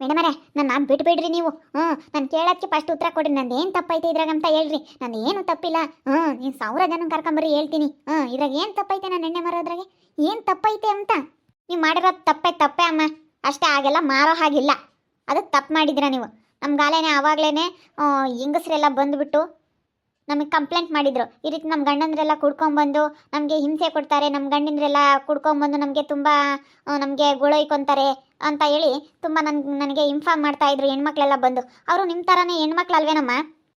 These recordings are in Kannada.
ಮೇಡಮರೇ ನನ್ನ ಬಿಟ್ಬಿಡ್ರಿ ನೀವು. ಹ್ಞೂ ನಾನು ಕೇಳೋದಕ್ಕೆ ಫಸ್ಟ್ ಉತ್ತರ ಕೊಡ್ರಿ. ನಂದು ಏನು ತಪ್ಪೈತೆ ಇದ್ರಾಗ ಅಂತ ಹೇಳ್ರಿ. ನಾನು ಏನು ತಪ್ಪಿಲ್ಲ. ಹ್ಞೂ ನೀನು ಸಾವಿರ ಜನ ಕರ್ಕೊಂಬರಿ ಹೇಳ್ತೀನಿ. ಹ್ಞೂ ಇದ್ರಾಗ ಏನು ತಪ್ಪೈತೆ ನಾನು ಎಣ್ಣೆ ಮಾರೋದ್ರಾಗೆ? ಏನು ತಪ್ಪೈತೆ ಅಂತ? ನೀವು ಮಾಡಿರೋ ತಪ್ಪೇ ತಪ್ಪೇ ಅಮ್ಮ. ಅಷ್ಟೇ ಆಗೆಲ್ಲ ಮಾರೋ ಹಾಗಿಲ್ಲ. ಅದು ತಪ್ಪು ಮಾಡಿದ್ರ ನೀವು. ನಮ್ಮ ಗಾಲೇನೆ ಆವಾಗಲೇ ಹೆಂಗಸ್ರೆಲ್ಲ ಬಂದುಬಿಟ್ಟು ನಮಗೆ ಕಂಪ್ಲೇಂಟ್ ಮಾಡಿದ್ರು. ಈ ರೀತಿ ನಮ್ಮ ಗಂಡಂದ್ರೆಲ್ಲ ಕುಡ್ಕೊಂಬಂದು, ನಮಗೆ ಹಿಂಸೆ ಕೊಡ್ತಾರೆ. ನಮ್ಮ ಗಂಡಂದ್ರೆಲ್ಲ ಕುಡ್ಕೊಂಬಂದು ನಮಗೆ ತುಂಬ ನಮಗೆ ಗುಳೊಯ್ಕೊಂತಾರೆ ಅಂತ ಹೇಳಿ ತುಂಬ ನನ್, ನನಗೆ ಇನ್ಫಾರ್ಮ್ ಮಾಡ್ತಾ ಇದ್ರು ಹೆಣ್ಮಕ್ಳೆಲ್ಲ ಬಂದು. ಅವರು ನಿಮ್ಮ ಥರನೇ ಹೆಣ್ಮಕ್ಳು ಅಲ್ವೇನಮ್ಮ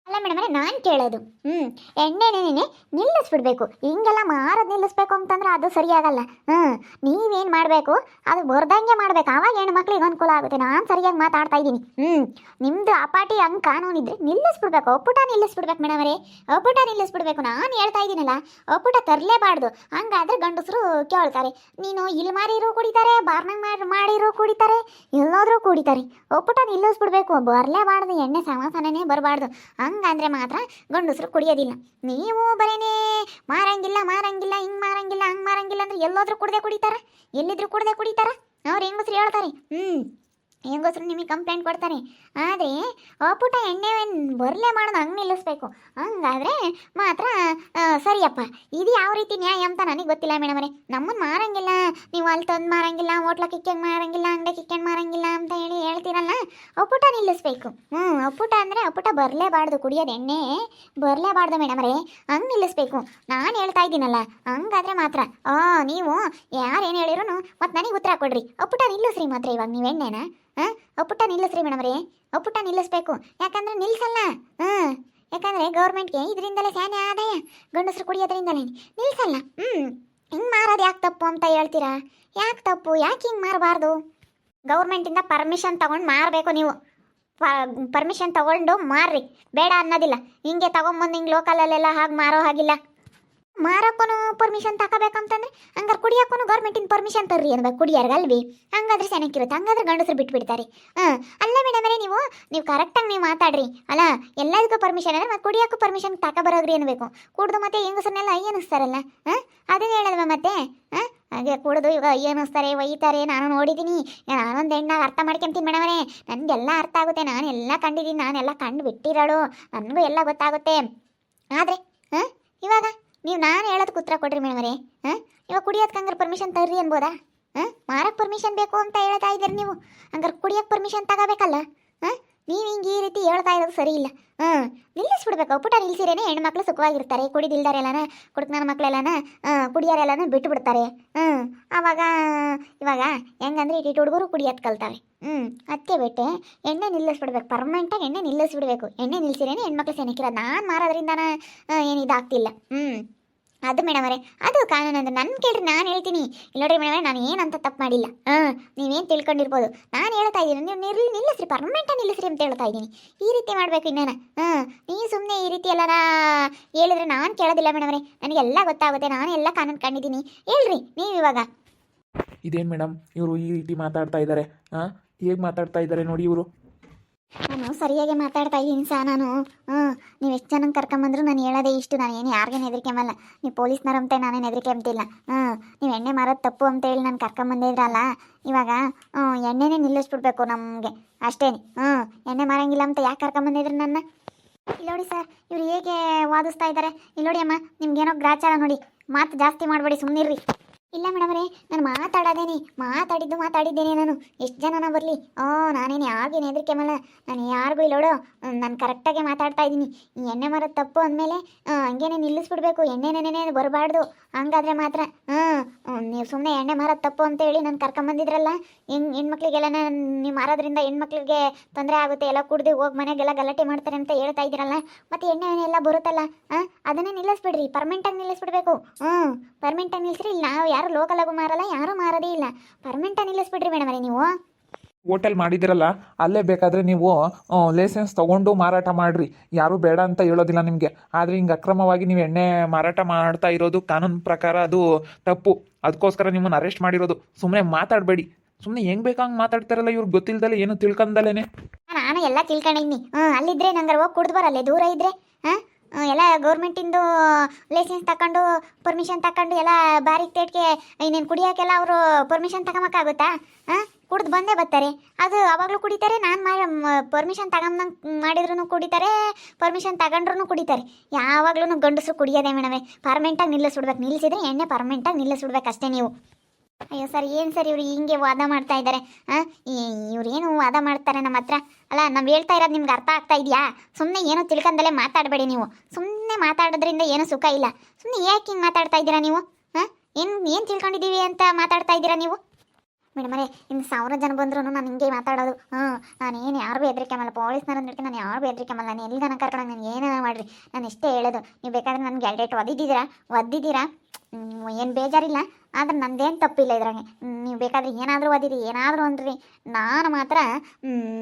ಅಲ್ಲ ಮೇಡಮರೇ ನಾನು ಕೇಳೋದು. ಹ್ಞೂ ಎಣ್ಣೆನೇನೆ ನಿಲ್ಲಿಸ್ಬಿಡ್ಬೇಕು. ಹಿಂಗೆಲ್ಲ ಮಾರೋದು ನಿಲ್ಲಿಸ್ಬೇಕು ಅಂತಂದ್ರೆ ಅದು ಸರಿಯಾಗಲ್ಲ. ಹ್ಞೂ ನೀವೇನು ಮಾಡಬೇಕು? ಅದು ಬರ್ದಂಗೆ ಮಾಡ್ಬೇಕು. ಆವಾಗ ಹೆಣ್ಮಕ್ಳಿಗೆ ಅನುಕೂಲ ಆಗುತ್ತೆ. ನಾನು ಸರಿಯಾಗಿ ಮಾತಾಡ್ತಾ ಇದ್ದೀನಿ. ಹ್ಞೂ ನಿಮ್ಮದು ಅಪಾಟಿ ಹಂಗೆ ಕಾನೂನಿದ್ರೆ ನಿಲ್ಲಿಸ್ಬಿಡ್ಬೇಕು. ಒಪ್ಪುಟ ನಿಲ್ಲಿಸ್ಬಿಡ್ಬೇಕು ಮೇಡಮರೇ ಒಪ್ಪುಟ ನಿಲ್ಲಿಸ್ಬಿಡ್ಬೇಕು. ನಾನು ಹೇಳ್ತಾ ಇದ್ದೀನಲ್ಲ ಒಪ್ಪುಟ ತರಲೇಬಾರ್ದು. ಹಂಗಾದ್ರೆ ಗಂಡಸರು ಕೇಳ್ತಾರೆ, ನೀನು ಇಲ್ಲಿ ಮಾರಿರೋ ಕುಡಿತಾರೆ, ಬಾರ್ನಂಗ್ ಮಾಡಿ ಮಾಡಿರೋ ಕುಡಿತಾರೆ, ಎಲ್ಲೋದ್ರೂ ಕುಡಿತಾರೆ. ಒಪ್ಪುಟ ನಿಲ್ಲಿಸ್ಬಿಡ್ಬೇಕು. ಬರಲೇಬಾರ್ದು. ಎಣ್ಣೆ ಸಮಾಧಾನನೇ ಬರಬಾರ್ದು. ಹಂಗಂದ್ರೆ ಮಾತ್ರ ಗಂಡಸರು ಕುಡಿಯೋದಿಲ್ಲ. ನೀವು ಬರೇನೇ ಮಾರಂಗಿಲ್ಲ ಮಾರಂಗಿಲ್ಲ, ಹಿಂಗೆ ಮಾರಂಗಿಲ್ಲ, ಹಂಗೆ ಮಾರಂಗಿಲ್ಲ ಅಂದ್ರೆ ಎಲ್ಲೋದ್ರೂ ಕುಡ್ದೆ ಕುಡಿತಾರ? ಎಲ್ಲಿದ್ರು ಕುಡ್ದೆ ಕುಡಿತಾರ? ಅವ್ರು ಹೆಂಗಸ್ರು ಹೇಳ್ತಾರೆ? ಹ್ಞೂ ಹೆಂಗಸ್ರು ನಿಮಗೆ ಕಂಪ್ಲೇಂಟ್ ಕೊಡ್ತಾರೆ. ಆದರೆ ಒಪ್ಪುಟ ಎಣ್ಣೆ ಬರಲೇ ಮಾಡೋದು ಹಂಗೆ ನಿಲ್ಲಿಸ್ಬೇಕು. ಹಂಗಾದ್ರೆ ಮಾತ್ರ ಸರಿಯಪ್ಪ, ಇದು ಯಾವ ರೀತಿ ನ್ಯಾಯ ಅಂತ ನನಗೆ ಗೊತ್ತಿಲ್ಲ ಮೇಡಮರೇ ನಮ್ಮನ್ನು ಮಾರಂಗಿಲ್ಲ, ನೀವು ಅಲ್ಲಿ ತಂದು ಮಾರಂಗಿಲ್ಲ ಹೋಟ್ಲ ಕಿಕ್ಕಂಗೆ ಮಾರಂಗಿಲ್ಲ, ಅಂಗಡಿ ಕಿಕ್ಕಂಗೆ ಮಾರಂಗಿಲ್ಲ ಅಂತ ಹೇಳಿ ಹೇಳ್ತೀರಲ್ಲ ಒಪ್ಪುಟ ನಿಲ್ಲಿಸ್ಬೇಕು. ಹ್ಞೂ ಒಪ್ಪುಟ ಅಂದರೆ ಒಪ್ಪುಟ ಬರಲೇಬಾರ್ದು ಕುಡಿಯೋದು ಎಣ್ಣೆ ಬರಲೇಬಾರ್ದು ಮೇಡಮರೇ ಹಂಗೆ ನಿಲ್ಲಿಸ್ಬೇಕು. ನಾನು ಹೇಳ್ತಾ ಇದ್ದೀನಲ್ಲ, ಹಂಗಾದ್ರೆ ಮಾತ್ರ. ಆ, ನೀವು ಯಾರೇನು ಹೇಳಿದ್ರು ಮತ್ತು ನನಗೆ ಉತ್ತರ ಕೊಡ್ರಿ. ಒಪ್ಪುಟ ನಿಲ್ಲಿಸ್ರಿ ಮಾತ್ರ ಇವಾಗ ನೀವು ಎಣ್ಣೆನ. ಒಪ್ಪುಟ ನಿಲ್ಲಿಸ್ರಿ ರೀ ಒಪ್ಪುಟ ನಿಲ್ಲಿಸ್ಬೇಕು. ಯಾಕಂದ್ರೆ ನಿಲ್ಸಲ್ಲ. ಹಾಂ. ಯಾಕಂದ್ರೆ ಗೌರ್ಮೆಂಟ್ಗೆ ಇದರಿಂದಲೇ ಸ್ಯಾನೆ ಆದಾಯ. ಗಂಡಸರು ಕುಡಿಯೋದ್ರಿಂದಲೇ. ನಿಲ್ಸಲ್ಲ. ಹ್ಞೂ ಹಿಂಗೆ ಮಾರೋದು ಯಾಕೆ ತಪ್ಪು ಅಂತ ಹೇಳ್ತೀರಾ? ಯಾಕೆ ತಪ್ಪು? ಯಾಕೆ ಹಿಂಗೆ ಮಾರಬಾರ್ದು? ಗೌರ್ಮೆಂಟಿಂದ ಪರ್ಮಿಷನ್ ತಗೊಂಡು ಮಾರಬೇಕು ನೀವು. ಪರ್ಮಿಷನ್ ತಗೊಂಡು ಮಾರ್ರಿ. ಬೇಡ ಅನ್ನೋದಿಲ್ಲ. ಹಿಂಗೆ ತಗೊಂಬಂದು ಹಿಂಗೆ ಲೋಕಲಲ್ಲೆಲ್ಲ ಹಾಗೆ ಮಾರೋ ಹಾಗಿಲ್ಲ. ಮಾರಕ್ಕೂ ಪರ್ಮಿಷನ್ ತಗೋಬೇಕಂತಂದ್ರೆ ಹಂಗಾರೆ ಕುಡಿಯೋಕ್ಕೂ ಗೌರ್ಮೆಂಟಿನ ಪರ್ಮಿಷನ್ ತರ್ರಿ ಅನ್ಬೇಕು ಕುಡಿಯಾರ್ಗ ಅಲ್ವಿ ಹಂಗಾದ್ರೆ ಸೆನಕ್ಕಿರುತ್ತೆ ಹಂಗಾದ್ರೆ ಗಂಡಸರು ಬಿಟ್ಬಿಡ್ತಾರೆ. ಹಾಂ, ಅಲ್ಲ ಮೇಡಮರೇ ನೀವು ನೀವು ಕರೆಕ್ಟಾಗಿ ನೀವು ಮಾತಾಡ್ರಿ. ಅಲ್ಲ, ಎಲ್ಲದಕ್ಕೂ ಪರ್ಮಿಷನ್ ಅಂದ್ರೆ ಮತ್ತೆ ಕುಡಿಯೋಕ್ಕೂ ಪರ್ಮಿಷನ್ ತಗೊಬರೋಗ್ರಿ ಅನ್ಬೇಕು. ಕುಡ್ದು ಮತ್ತೆ ಹೆಂಗಸನ್ನೆಲ್ಲ ಅನ್ನಿಸ್ತಾರಲ್ಲ, ಹಾಂ? ಅದನ್ನೇ ಹೇಳಲ್ವ ಮತ್ತೆ? ಹಾಂ? ಹಾಗೆ ಕುಡಿದು ಇವಾಗ ಅಯ್ಯನಿಸ್ತಾರೆ ಒಯ್ತಾರೆ, ನಾನು ನೋಡಿದ್ದೀನಿ ನಾನೊಂದು ಹೆಣ್ಣಾಗ ಅರ್ಥ ಮಾಡ್ಕೊಂತೀನಿ ಮೇಡಮರೇ ನನಗೆಲ್ಲ ಅರ್ಥ ಆಗುತ್ತೆ ನಾನು ಎಲ್ಲ ಕಂಡಿದ್ದೀನಿ ನಾನೆಲ್ಲ ಕಂಡು ಬಿಟ್ಟಿರೋಳು ನನಗೂ ಎಲ್ಲ ಗೊತ್ತಾಗುತ್ತೆ. ಆದರೆ ನೀವು ನಾನು ಹೇಳೋದಕ್ಕೆ ಉತ್ತರ ಕೊಡ್ರಿ ಮೇಡಮರೇ ಹಾಂ? ಇವಾಗ ಕುಡಿಯೋದಕ್ಕೆ ಹಂಗಾರೆ ಪರ್ಮಿಷನ್ ತರ್ರಿ ಅನ್ಬೋದಾ? ಹಾಂ? ಮಾರಕ್ಕೆ ಪರ್ಮಿಷನ್ ಬೇಕು ಅಂತ ಹೇಳ್ತಾ ಇದ್ದೀರಿ ನೀವು. ಹಂಗಾರೆ ಕುಡಿಯೋಕ್ಕೆ ಪರ್ಮಿಷನ್ ತಗೋಬೇಕಲ್ಲ, ಹಾಂ? ನೀವು ಹಿಂಗೆ ಈ ರೀತಿ ಹೇಳ್ತಾ ಇರೋದು ಸರಿ ಇಲ್ಲ ಹಾಂ ನಿಲ್ಲಿಸ್ಬಿಡ್ಬೇಕು ಪುಟ ನಿಲ್ಸಿರೇನೆ ಹೆಣ್ಮಕ್ಳು ಸುಖವಾಗಿರ್ತಾರೆ ಕುಡಿದಿಲ್ದಾರೆಲ್ಲನ ಕುಡ್ಕನ ಮಕ್ಕಳೆಲ್ಲನ ಕುಡಿಯೋರೆಲ್ಲನ ಬಿಟ್ಟು ಬಿಡ್ತಾರೆ ಹ್ಞೂ ಆವಾಗ ಇವಾಗ ಹೆಂಗಂದ್ರೆ ಇಟ್ಟು ಹುಡುಗರು ಕುಡಿಯೋದು ಕಲ್ತಾವೆ ಹ್ಞೂ ಅದಕ್ಕೆ ಬಿಟ್ಟೆ ಎಣ್ಣೆ ನಿಲ್ಲಿಸ್ಬಿಡ್ಬೇಕು ಪರ್ಮನೆಂಟಾಗಿ ಎಣ್ಣೆ ನಿಲ್ಲಿಸ್ಬಿಡ್ಬೇಕು ಎಣ್ಣೆ ನಿಲ್ಸಿರೇನೆ ಹೆಣ್ಮಕ್ಳು ಸೆನಕಿರೋದು ನಾನು ಮಾರೋದ್ರಿಂದನ ಏನು ಇದಾಗ್ತಿಲ್ಲ ಹ್ಞೂ ಅದು ಮೇಡಮರೇ ಅದು ಕಾನೂನು ಅಂದ್ರೆ ನನ್ನ ಕೇಳ್ರಿ, ನಾನು ಹೇಳ್ತೀನಿ. ಇಲ್ಲ ನೋಡ್ರಿ ಮೇಡಮರೇ ನಾನು ಏನಂತ ತಪ್ಪು ಮಾಡಿಲ್ಲ. ಹಾಂ, ನೀವೇನು ತಿಳ್ಕೊಂಡಿರ್ಬೋದು. ನಾನು ಹೇಳ್ತಾ ಇದ್ದೀನಿ, ನೀವು ನಿಲ್ಲಿ ನಿಲ್ಲಿಸ್ರಿ ಪರ್ಮನೆಂಟಾಗಿ ನಿಲ್ಲಿಸ್ರಿ ಅಂತ ಹೇಳ್ತಾ ಇದ್ದೀನಿ. ಈ ರೀತಿ ಮಾಡಬೇಕು ಇನ್ನೇನ? ಹಾಂ ನೀವು ಸುಮ್ಮನೆ ಈ ರೀತಿ ಎಲ್ಲಾರ ಹೇಳಿದ್ರೆ ನಾನು ಕೇಳೋದಿಲ್ಲ ಮೇಡಮರೇ ನನಗೆಲ್ಲ ಗೊತ್ತಾಗುತ್ತೆ, ನಾನು ಎಲ್ಲ ಕಾನೂನು ಕಂಡಿದ್ದೀನಿ ಹೇಳ್ರಿ, ನೀವು ಇವಾಗ. ಇದೇನು ಮೇಡಮ್ ಇವರು ಈ ರೀತಿ ಮಾತಾಡ್ತಾ ಇದ್ದಾರೆ? ಹಾಂ, ಹೇಗೆ ಮಾತಾಡ್ತಾ ಇದ್ದಾರೆ ನೋಡಿ ಇವರು? ನಾನು ಸರಿಯಾಗಿ ಮಾತಾಡ್ತಾ ಇದ್ದೀನಿ ಸಾ ನಾನು. ಹ್ಞೂ ನೀವು ಎಷ್ಟು ಜನಕ್ಕೆ ಕರ್ಕೊಂಬಂದ್ರು ನಾನು ಹೇಳೋದೇ ಇಷ್ಟು, ನಾನು ಏನು ಯಾರಿಗೇನು ಹೆದರಿಕೆಂಬಲ್ಲ ನೀವು ಪೊಲೀಸ್ನವ್ರಂತೆ ನಾನೇನು ಹೆದರಿಕೆ ಅಂತಿಲ್ಲ ಹ್ಞೂ ನೀವು ಎಣ್ಣೆ ಮಾರೋದು ತಪ್ಪು ಅಂತ ಹೇಳಿ ನಾನು ಕರ್ಕೊಂಬಂದಿದ್ರಲ್ಲ ಇವಾಗ ಹ್ಞೂ ಎಣ್ಣೆನೇ ನಿಲ್ಲಿಸ್ಬಿಡ್ಬೇಕು ನಮಗೆ, ಅಷ್ಟೇ. ಹ್ಞೂ ಎಣ್ಣೆ ಮಾರಂಗಿಲ್ಲ ಅಂತ ಯಾಕೆ ಕರ್ಕೊಂಬಂದಿದ್ರು ನನ್ನ? ಇಲ್ಲೋಡಿ ಸರ್, ಇವ್ರು ಹೇಗೆ ವಾದಿಸ್ತಾ ಇದ್ದಾರೆ ಇಲ್ಲೋಡಿ ಅಮ್ಮ, ನಿಮ್ಗೇನೋ ಗ್ರಾಚಾರ ನೋಡಿ. ಮಾತು ಜಾಸ್ತಿ ಮಾಡಬೇಡಿ ಸುಮ್ಮನಿರ್ರಿ ಇಲ್ಲ ಮೇಡಮರೇ, ನಾನು ಮಾತಾಡೋದೇನೆ, ಮಾತಾಡಿದ್ದು ಮಾತಾಡಿದ್ದೇನೆ ನಾನು. ಎಷ್ಟು ಜನನ ಬರಲಿ? ಓ, ನಾನೇನು ಯಾರಿಗೇನು ಹೆದರಿಕೆ ಮಲ್ಲ ನಾನು ಯಾರಿಗೂ ಇಲ್ಲೋಡು ನಾನು ಕರೆಕ್ಟಾಗಿ ಮಾತಾಡ್ತಾ ಇದ್ದೀನಿ. ಎಣ್ಣೆ ಮರದ ತಪ್ಪು ಅಂದಮೇಲೆ ಹಂಗೇನೆ ನಿಲ್ಲಿಸ್ಬಿಡ್ಬೇಕು. ಎಣ್ಣೆನೇನೇ ಬರಬಾರ್ದು. ಹಂಗಾದ್ರೆ ಮಾತ್ರ ಹ್ಞೂ ನೀವು ಸುಮ್ಮನೆ ಎಣ್ಣೆ ಮಾರೋದು ತಪ್ಪು ಅಂತ ಹೇಳಿ ನಾನು ಕರ್ಕೊಂಬಂದಿದ್ರಲ್ಲ ಹೆಣ್, ಹೆಣ್ಮಕ್ಳಿಗೆಲ್ಲ ನೀವು ಮಾರೋದ್ರಿಂದ ಹೆಣ್ಮಕ್ಳಿಗೆ ತೊಂದರೆ ಆಗುತ್ತೆ. ಎಲ್ಲ ಕುಡ್ದು ಹೋಗಿ ಮನೆಗೆಲ್ಲ ಗಲಾಟೆ ಮಾಡ್ತಾರೆ ಅಂತ ಹೇಳ್ತಾ ಇದ್ದೀರಲ್ಲ, ಮತ್ತು ಎಣ್ಣೆ ಎಣ್ಣೆ ಎಲ್ಲ ಬರುತ್ತಲ್ಲ, ಹಾಂ, ಅದನ್ನೇ ನಿಲ್ಲಿಸ್ಬಿಡ್ರಿ. ಪರ್ಮೆಂಟಾಗಿ ನಿಲ್ಲಿಸ್ಬಿಡ್ಬೇಕು. ಹ್ಞೂ ಪರ್ಮೆಂಟಾಗಿ ನಿಲ್ಲಿಸ್ರಿ ಇಲ್ಲಿ ನಾವು ಯಾರು ಲೋಕಲಾಗೂ ಮಾರಲ್ಲ ಯಾರು ಮಾರದೇ ಇಲ್ಲ. ಪರ್ಮೆಂಟಾಗಿ ನಿಲ್ಲಿಸ್ಬಿಡ್ರಿ ಮೇಡಮರೇ ನೀವು. ಹೋಟೆಲ್ ಮಾಡಿದಿರಲ್ಲ ಅಲ್ಲೇ ಬೇಕಾದ್ರೆ ನೀವು ಲೈಸೆನ್ಸ್ ತಗೊಂಡು ಮಾರಾಟ ಮಾಡ್ರಿ. ಯಾರು ಬೇಡ ಅಂತ ಹೇಳೋದಿಲ್ಲ ನಿಮಗೆ. ಆದ್ರೆ ಹಿಂಗೆ ಅಕ್ರಮವಾಗಿ ನೀವು ಎಣ್ಣೆ ಮಾರಾಟ ಮಾಡ್ತಾ ಇರೋದು ಕಾನೂನು ಪ್ರಕಾರ ಅದು ತಪ್ಪು. ಅದಕ್ಕೋಸ್ಕರ ನಿಮ್ಮನ್ನ ಅರೆಸ್ಟ್ ಮಾಡಿರೋದು. ಸುಮ್ಮನೆ ಮಾತಾಡಬೇಡಿ. ಸುಮ್ಮನೆ ಹೆಂಗೆ ಬೇಕಂಗೆ ಮಾತಾಡ್ತಾರಲ್ಲ ಇವ್ರು ಗೊತ್ತಿಲ್ದಲೆ ಏನು ತಿಳ್ಕೊಂಡಲ್ಲೇನೆ ನಾನು ಎಲ್ಲ ತಿಳ್ಕೊಂಡಿದ್ದೀನಿ ಹ್ಮ್ ಅಲ್ಲಿದ್ರೆ ನಂಗರ್ ಹೋಗಿ ಕುಡ್ದು ಬರಲ್ಲೇ ದೂರ ಇದ್ರೆ ಹಾಂ? ಎಲ್ಲ ಗೌರ್ಮೆಂಟಿಂದು ಲೈಸೆನ್ಸ್ ತಗೊಂಡು ಪರ್ಮಿಷನ್ ತಗೊಂಡು ಎಲ್ಲ ಬಾರಿ ತೇಟ್ಗೆ ಇನ್ನೇನು ಕುಡಿಯೋಕ್ಕೆಲ್ಲ ಅವರು ಪರ್ಮಿಷನ್ ತಗೊಂಬಕ್ಕಾಗುತ್ತಾ ಹಾಂ ಕುಡ್ದು ಬಂದೇ ಬರ್ತಾರೆ. ಅದು ಅವಾಗಲೂ ಕುಡಿತಾರೆ, ನಾನು ಪರ್ಮಿಷನ್ ತಗೊಂಬಂಗೆ ಮಾಡಿದ್ರು ಕುಡಿತಾರೆ ಪರ್ಮಿಷನ್ ತಗೊಂಡ್ರು ಕುಡಿತಾರೆ. ಯಾವಾಗ್ಲೂ ಗಂಡಸು ಕುಡಿಯೋದೇ ಮೇಡಮೇ ಪರ್ಮೆಂಟಾಗಿ ನಿಲ್ಲಿಸ್ಬಿಡ್ಬೇಕು. ನಿಲ್ಲಿಸಿದ್ರೆ ಎಣ್ಣೆ ಪರ್ಮೆಂಟಾಗಿ ನಿಲ್ಲಿಸ್ಬಿಡ್ಬೇಕು ಅಷ್ಟೇ ನೀವು. ಅಯ್ಯೋ ಸರ್, ಏನು ಸರ್ ಇವರು ಹಿಂಗೆ ವಾದ ಮಾಡ್ತಾ ಇದ್ದಾರೆ ಹಾಂ? ಇವ್ರೇನು ವಾದ ಮಾಡ್ತಾರೆ ನಮ್ಮ ಹತ್ರ? ಅಲ್ಲ, ನಾವು ಹೇಳ್ತಾ ಇರೋದು ನಿಮ್ಗೆ ಅರ್ಥ ಆಗ್ತಾ ಇದೆಯಾ? ಸುಮ್ಮನೆ ಏನೋ ತಿಳ್ಕೊಂಡಲ್ಲೇ ಮಾತಾಡಬೇಡಿ ನೀವು. ಸುಮ್ಮನೆ ಮಾತಾಡೋದ್ರಿಂದ ಏನೂ ಸುಖ ಇಲ್ಲ. ಸುಮ್ಮನೆ ಯಾಕೆ ಹಿಂಗೆ ಮಾತಾಡ್ತಾ ಇದ್ದೀರಾ ನೀವು? ಹಾಂ? ಏನು ಏನು ತಿಳ್ಕೊಂಡಿದ್ದೀವಿ ಅಂತ ಮಾತಾಡ್ತಾ ಇದ್ದೀರಾ ನೀವು? ಮೇಡಮರೇ ಇನ್ನು ಸಾವಿರ ಜನ ಬಂದ್ರು ನಾನು ಹಿಂಗೆ ಮಾತಾಡೋದು. ಹ್ಞೂ ನಾನು ಏನು ಯಾರು ಹೆದರಿಕೆ ಹೆದರಿಕೆಮಲ್ಲ ಪೊಲೀಸ್ನವ್ರ ನಡ್ಕೆ ನಾನು ಯಾರು ಹೆದರಿಕೆ ಹೆದರಿಕೆಮಲ್ಲ ನಾನು ಎಲ್ಲಿ ತನಕ ಕರ್ಕೊಂಡು ನಾನು ಏನಾರ ಮಾಡಿರಿ? ನಾನು ಇಷ್ಟೇ ಹೇಳೋದು. ನೀವು ಬೇಕಾದ್ರೆ ನನಗೆ ಎರಡೇಟು ಒದ್ದಿದ್ದೀರಾ? ಒದ್ದಿದ್ದೀರಾ? ಏನು ಬೇಜಾರಿಲ್ಲ. ಆದ್ರೆ ನಂದೇನು ತಪ್ಪಿಲ್ಲ ಇದ್ರಾಗೆ. ನೀವು ಬೇಕಾದ್ರೆ ಏನಾದರೂ ಓದಿರಿ ಏನಾದರೂ ಅಂದ್ರಿ ನಾನು ಮಾತ್ರ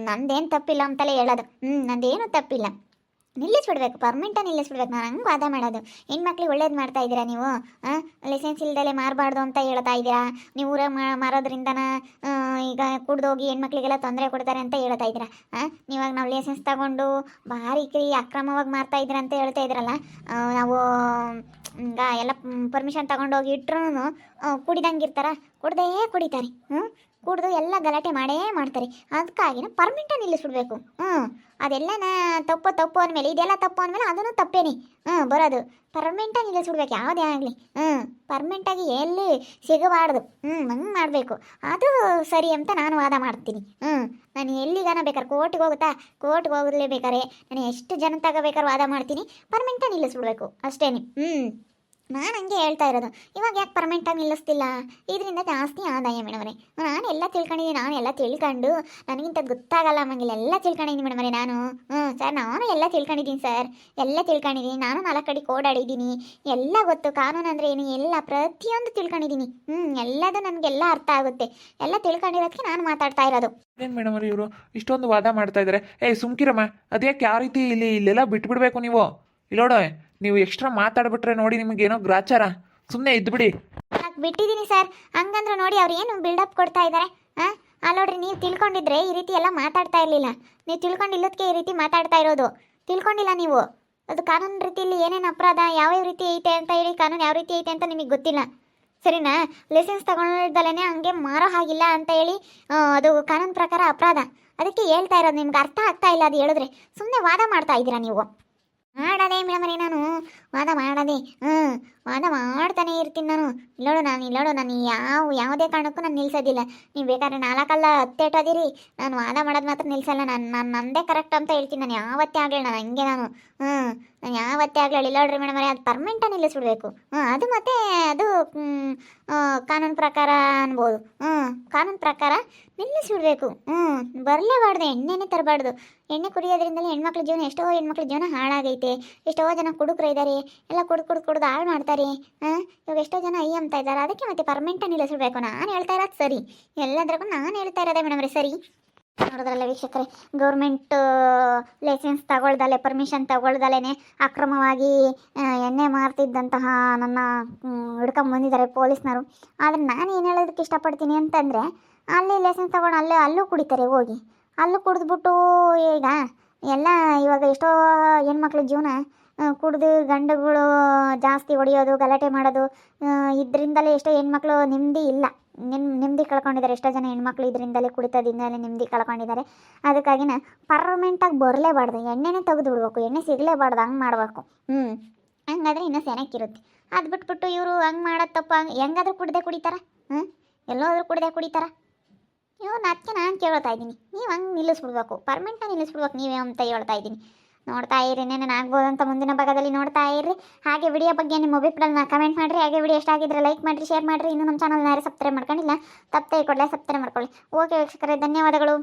ನಂದೇನು ತಪ್ಪಿಲ್ಲ ಅಂತಲೇ ಹೇಳೋದು. ಹ್ಞೂ ನಂದೇನು ತಪ್ಪಿಲ್ಲ. ನಿಲ್ಲಿಸ್ಬಿಡ್ಬೇಕು ಪರ್ಮೆಂಟಾಗಿ ನಿಲ್ಲಿಸ್ಬಿಡ್ಬೇಕು. ನಾನು ಹಂಗೆ ವಾದ ಮಾಡೋದು. ಹೆಣ್ಮಕ್ಳಿಗೆ ಒಳ್ಳೇದು ಮಾಡ್ತಾ ಇದ್ದೀರಾ ನೀವು? ಲೈಸೆನ್ಸ್ ಇಲ್ದಲೆ ಮಾರಬಾರ್ದು ಅಂತ ಹೇಳ್ತಾ ಇದ್ದೀರಾ? ನೀವು ಊರಾಗ ಮಾರೋದ್ರಿಂದನ? ಆ, ಈಗ ಕುಡ್ದೋಗಿ ಹೆಣ್ಮಕ್ಳಿಗೆಲ್ಲ ತೊಂದರೆ ಕೊಡ್ತಾರೆ ಅಂತ ಹೇಳ್ತಾ ಇದ್ದೀರಾ? ನೀವಾಗ ನಾವು ಲೈಸೆನ್ಸ್ ತಗೊಂಡು ಭಾರಿ ಕ್ರಿ ಅಕ್ರಮವಾಗಿ ಮಾರ್ತಾ ಇದ್ದೀರಾ ಅಂತ ಹೇಳ್ತಾ ಇದ್ದೀರಲ್ಲ? ಆ, ನಾವು ಈಗ ಎಲ್ಲ ಪರ್ಮಿಷನ್ ತಗೊಂಡೋಗಿ ಇಟ್ರು ಕುಡಿದಂಗೆ ಇರ್ತಾರ. ಕುಡ್ದೇ ಕುಡಿತಾರೆ ಹ್ಞೂ ಕುಡ್ದು ಎಲ್ಲ ಗಲಾಟೆ ಮಾಡೇ ಮಾಡ್ತಾರೆ. ಅದಕ್ಕಾಗಿ ಪರ್ಮಿಂಟ ನಿಲ್ಲಿಸ್ಬಿಡ್ಬೇಕು. ಹ್ಞೂ ಅದೆಲ್ಲ ತಪ್ಪು ತಪ್ಪು ಅಂದಮೇಲೆ, ಇದೆಲ್ಲ ತಪ್ಪು ಅಂದಮೇಲೆ ಅದನ್ನು ತಪ್ಪೇನಿ. ಹ್ಞೂ ಬರೋದು. ಪರ್ಮೆಂಟ ನಿಲ್ಲಿಸ್ಬಿಡ್ಬೇಕು, ಯಾವುದೇ ಆಗಲಿ. ಹ್ಞೂ ಪರ್ಮೆಂಟಾಗಿ ಎಲ್ಲಿ ಸಿಗಬಾರ್ದು. ಹ್ಞೂ ಹಂಗೆ ಮಾಡಬೇಕು. ಅದು ಸರಿ ಅಂತ ನಾನು ವಾದ ಮಾಡ್ತೀನಿ. ಹ್ಞೂ ನಾನು ಎಲ್ಲಿಗಾನ ಬೇಕಾರೆ ಕೋರ್ಟ್ಗೆ ಹೋಗುತ್ತಾ? ಕೋರ್ಟ್ಗೆ ಹೋಗಲೇ ಬೇಕಾರೆ. ನಾನು ಎಷ್ಟು ಜನ ತಗೋಬೇಕಾದ್ರೆ ವಾದ ಮಾಡ್ತೀನಿ. ಪರ್ಮೆಂಟ ನಿಲ್ಲಿಸ್ಬಿಡ್ಬೇಕು. ಅಷ್ಟೇನೆ. ಹ್ಞೂ ನಾನು ಹಂಗೆ ಹೇಳ್ತಾ ಇರೋದು. ಇವಾಗ ಯಾಕೆ ಪರ್ಮನೆಂಟಾಗಿ ನಿಲ್ಲಿಸ್ತಿಲ್ಲ? ಇದರಿಂದ ಜಾಸ್ತಿ ಆದಾಯ ಮೇಡಮರೆ ನಾನು ಎಲ್ಲ ತಿಳ್ಕೊಂಡಿದ್ದೀನಿ ನಾನು ಎಲ್ಲ ತಿಳ್ಕೊಂಡು ನನಗಿಂತ ಗೊತ್ತಾಗಲ್ಲ ಮಂಗಿಲ್ಲ ಎಲ್ಲ ತಿಳ್ಕೊಂಡಿದ್ದೀನಿ ಮೇಡಮರೆ ನಾನು. ಹ್ಞೂ ಸರ್ ನಾನು ಎಲ್ಲ ತಿಳ್ಕೊಂಡಿದ್ದೀನಿ ಸರ್. ಎಲ್ಲ ತಿಳ್ಕೊಂಡಿದ್ದೀನಿ ನಾನು ನಾಲ್ಕು ಕಡೆ ಓಡಾಡಿದ್ದೀನಿ ಎಲ್ಲ ಗೊತ್ತು. ಕಾನೂನು ಅಂದರೆ ಏನು? ಎಲ್ಲ ಪ್ರತಿಯೊಂದು ತಿಳ್ಕೊಂಡಿದ್ದೀನಿ ಹ್ಞೂ ಎಲ್ಲದೂ ನನಗೆಲ್ಲ ಅರ್ಥ ಆಗುತ್ತೆ. ಎಲ್ಲ ತಿಳ್ಕೊಂಡಿರೋದಕ್ಕೆ ನಾನು ಮಾತಾಡ್ತಾ ಇರೋದು. ಏನು ಮೇಡಮ್ ಅವ್ರೆ ಇವರು? ಇಷ್ಟೊಂದು ವಾದ ಮಾಡ್ತಾ ಇದ್ದಾರೆ ಏಯ್, ಸುಮ್ಕಿರಮ್ಮ. ಅದ್ಯಾಕೆ ಯಾವ ರೀತಿ ಇಲ್ಲಿ ಇಲ್ಲೆಲ್ಲ ಬಿಟ್ಬಿಡ್ಬೇಕು ನೀವು? ಇಲ್ಲೋಡ ನೀವು ಎಕ್ಸ್ಟ್ರಾ ಮಾತಾಡ್ಬಿಟ್ರೆ ನೋಡಿ ನಿಮಗೆ ಏನೋ ಗ್ರಾಚಾರ. ಸುಮ್ಮನೆ ಇದ್ಬಿಡಿ. ಬಿಟ್ಟಿದೀನಿ ಸರ್. ಹಂಗಂದ್ರೆ ನೋಡಿ ಅವ್ರು ಏನು ಬಿಲ್ಡ್ ಅಪ್ ಕೊಡ್ತಾ ಇದ್ದಾರೆ ಹಾಂ ಅಲ್ಲೋಡ್ರಿ ನೀವು ತಿಳ್ಕೊಂಡಿದ್ರೆ ಈ ರೀತಿ ಎಲ್ಲ ಮಾತಾಡ್ತಾ ಇರ್ಲಿಲ್ಲ. ನೀವು ತಿಳ್ಕೊಂಡಿಲ್ಲದಕ್ಕೆ ಈ ರೀತಿ ಮಾತಾಡ್ತಾ ಇರೋದು. ತಿಳ್ಕೊಂಡಿಲ್ಲ ನೀವು. ಅದು ಕಾನೂನು ರೀತಿಯಲ್ಲಿ ಏನೇನು ಅಪರಾಧ, ಯಾವ ರೀತಿ ಐತೆ ಅಂತ ಹೇಳಿ, ಕಾನೂನು ಯಾವ ರೀತಿ ಐತೆ ಅಂತ ನಿಮಗೆ ಗೊತ್ತಿಲ್ಲ. ಸರಿನಾ? ಲೈಸೆನ್ಸ್ ತಗೊಂಡಲ್ಲೇ ಹಂಗೆ ಮಾರೋ ಹಾಗಿಲ್ಲ ಅಂತ ಹೇಳಿ ಅದು ಕಾನೂನು ಪ್ರಕಾರ ಅಪರಾಧ. ಅದಕ್ಕೆ ಹೇಳ್ತಾ ಇರೋದು ನಿಮ್ಗೆ ಅರ್ಥ ಆಗ್ತಾ ಇಲ್ಲ ಅದು ಹೇಳಿದ್ರೆ. ಸುಮ್ಮನೆ ವಾದ ಮಾಡ್ತಾ ಇದ್ದೀರಾ ನೀವು? ಮಾಡದೆ ಮೇಡಮರೇ ನಾನು. ವಾದ ಮಾಡದೆ. ಹ್ಞೂ, ವಾದ ಮಾಡ್ತಾನೆ ಇರ್ತೀನಿ ನಾನು. ಇಲ್ಲೋಡು ನಾನು ಇಲ್ಲೋಡು ನಾನು ಯಾವ, ಯಾವುದೇ ಕಾರಣಕ್ಕೂ ನಾನು ನಿಲ್ಸೋದಿಲ್ಲ. ನೀವು ಬೇಕಾದ್ರೆ ನಾಲ್ಕಲ್ಲ ಹತ್ತೇಟದಿರಿ. ನಾನು ವಾದ ಮಾಡೋದು ಮಾತ್ರ ನಿಲ್ಸಲ್ಲ. ನಾನು ನಾನು ನಂದೇ ಕರೆಕ್ಟ್ ಅಂತ ಹೇಳ್ತೀನಿ. ನಾನು ಯಾವತ್ತೇ ಆಗಲಿಲ್ಲ ನಾನು ಹಂಗೆ ನಾನು. ಹ್ಞೂ, ನಾನು ಯಾವತ್ತೇ ಆಗಲಿಲ್ಲ ಇಲ್ಲೋಡ್ರಿ ಮೇಡಮರೇ, ಅದು ಪರ್ಮೆಂಟಾಗಿ ನಿಲ್ಲಿಸ್ಬಿಡ್ಬೇಕು. ಹ್ಞೂ, ಅದು ಮತ್ತೆ ಅದು ಕಾನೂನು ಪ್ರಕಾರ ಅನ್ಬೋದು. ಹ್ಞೂ, ಕಾನೂನು ಪ್ರಕಾರ ನಿಲ್ಲಿಸ್ಬಿಡ್ಬೇಕು ಹ್ಞೂ ಬರಲೇಬಾರ್ದು, ಎಣ್ಣೆನೇ ತರಬಾರ್ದು. ಎಣ್ಣೆ ಕುಡಿಯೋದ್ರಿಂದಲೇ ಹೆಣ್ಮಕ್ಳ ಜೀವನ, ಎಷ್ಟೋ ಹೆಣ್ಮಕ್ಳ ಜೀವನ ಹಾಳಾಗೈತೆ. ಎಷ್ಟೋ ಜನ ಕುಡುಕರು ಇದ್ದಾರೆ ಎಲ್ಲ ಕುಡ್ದು ಕುಡ್ದು ಕುಡ್ದು ಹಾಳು ಮಾಡ್ತಾರೆ. ಹಾಂ? ಇವಾಗ ಎಷ್ಟೋ ಜನ ಐ ಅಂತ ಇದ್ದಾರೆ. ಅದಕ್ಕೆ ಮತ್ತೆ ಪರ್ಮೆಂಟಾಗಿ ನಿಲ್ಲಿಸ್ಬಿಡ್ಬೇಕು. ನಾನು ಹೇಳ್ತಾ ಇರೋದು ಸರಿ. ಎಲ್ಲದ್ರಾಗೂ ನಾನು ಹೇಳ್ತಾ ಇರೋದೇ ಮೇಡಮ್ ರೀ, ಸರಿ. ನೋಡಿದ್ರಲ್ಲ ವೀಕ್ಷಕರೇ ಗೌರ್ಮೆಂಟ್ ಲೈಸೆನ್ಸ್ ತಗೊಳ್ದಲೆ ಪರ್ಮಿಷನ್ ತಗೊಳ್ದಲೇ ಅಕ್ರಮವಾಗಿ ಎಣ್ಣೆ ಮಾರ್ತಿದ್ದಂತಹ ನನ್ನ ಹಿಡ್ಕೊಂಬಂದಿದ್ದಾರೆ ಪೊಲೀಸ್ನವರು. ಆದರೆ ನಾನು ಏನು ಹೇಳೋದಕ್ಕೆ ಇಷ್ಟಪಡ್ತೀನಿ ಅಂತಂದರೆ ಅಲ್ಲಿ ಲೈಸೆನ್ಸ್ ತಗೊಂಡು ಅಲ್ಲೇ, ಅಲ್ಲೂ ಕುಡಿತಾರೆ ಹೋಗಿ. ಅಲ್ಲೂ ಕುಡಿದ್ಬಿಟ್ಟು ಈಗ ಎಲ್ಲ ಇವಾಗ ಎಷ್ಟೋ ಹೆಣ್ಮಕ್ಳ ಜೀವನ ಕುಡಿದು ಗಂಡುಗಳು ಜಾಸ್ತಿ ಹೊಡೆಯೋದು, ಗಲಾಟೆ ಮಾಡೋದು ಇದರಿಂದಲೇ ಎಷ್ಟೋ ಹೆಣ್ಮಕ್ಳು ನೆಮ್ಮದಿ ಇಲ್ಲ. ನಿಮ್, ನೆಮ್ಮದಿ ಕಳ್ಕೊಂಡಿದ್ದಾರೆ. ಎಷ್ಟೋ ಜನ ಹೆಣ್ಮಕ್ಳು ಇದರಿಂದಲೇ ಕುಡಿತದಿಂದಲೇ ನೆಮ್ಮದಿ ಕಳ್ಕೊಂಡಿದ್ದಾರೆ. ಅದಕ್ಕಾಗಿನ ಪರ್ಮನೆಂಟಾಗಿ ಬರಲೇಬಾರ್ದು. ಎಣ್ಣೆನೇ ತೆಗೆದು ಬಿಡ್ಬೇಕು ಎಣ್ಣೆ ಸಿಗಲೇಬಾರ್ದು. ಹಂಗೆ ಮಾಡಬೇಕು. ಹ್ಞೂ ಹಂಗಾದ್ರೆ ಇನ್ನೂ ಸೆನಕ್ಕಿರುತ್ತೆ ಅದು ಬಿಟ್ಬಿಟ್ಟು ಇವರು ಹಂಗೆ ಮಾಡೋದು ತಪ್ಪ ಹಂಗೆ ಹೆಂಗಾದ್ರೂ ಕುಡ್ದೆ ಕುಡಿತಾರ? ಹ್ಞೂ ಎಲ್ಲೋದ್ರೂ ಕುಡ್ದೆ ಕುಡಿತಾರ? ಇವ್ರನ್ನ ಅದಕ್ಕೆ ನಾನು ಕೇಳ್ತಾ ಇದ್ದೀನಿ. ನೀವು ಹಂಗೆ ನಿಲ್ಲಿಸ್ಬಿಡ್ಬೇಕು. ಪರ್ಮನೆಂಟಾಗಿ ನಿಲ್ಲಿಸ್ಬಿಡ್ಬೇಕು ನೀವೇ ಅಂತ ಹೇಳ್ತಾ ಇದ್ದೀನಿ. ನೋಡ್ತಾ ಇರಿ ಏನೇನು ಆಗ್ಬೋದು ಅಂತ ಮುಂದಿನ ಭಾಗದಲ್ಲಿ ನೋಡ್ತಾ ಇರಿ. ಹಾಗೆ ವಿಡಿಯೋ ಬಗ್ಗೆ ನಿಮ್ಮ ಅಭಿಪ್ರಾಯನ ಕಮೆಂಟ್ ಮಾಡಿರಿ. ಹಾಗೆ ವಿಡಿಯೋ ಇಷ್ಟ ಆಗಿದ್ರೆ ಲೈಕ್ ಮಾಡಿರಿ ಶೇರ್ ಮಾಡಿರಿ. ಇನ್ನೂ ನಮ್ಮ ಚಾನಲ್ನ ಯಾರು ಸಬ್ಸ್ಕ್ರೈಬ್ ಮಾಡ್ಕೊಂಡಿಲ್ಲ ತಪ್ಪೇ ಕೊಡಲೇ ಸಬ್ಸ್ಕ್ರೈಬ್ ಮಾಡ್ಕೊಳ್ಳಿ. ಓಕೆ ವೀಕ್ಷಕರೇ, ಧನ್ಯವಾದಗಳು.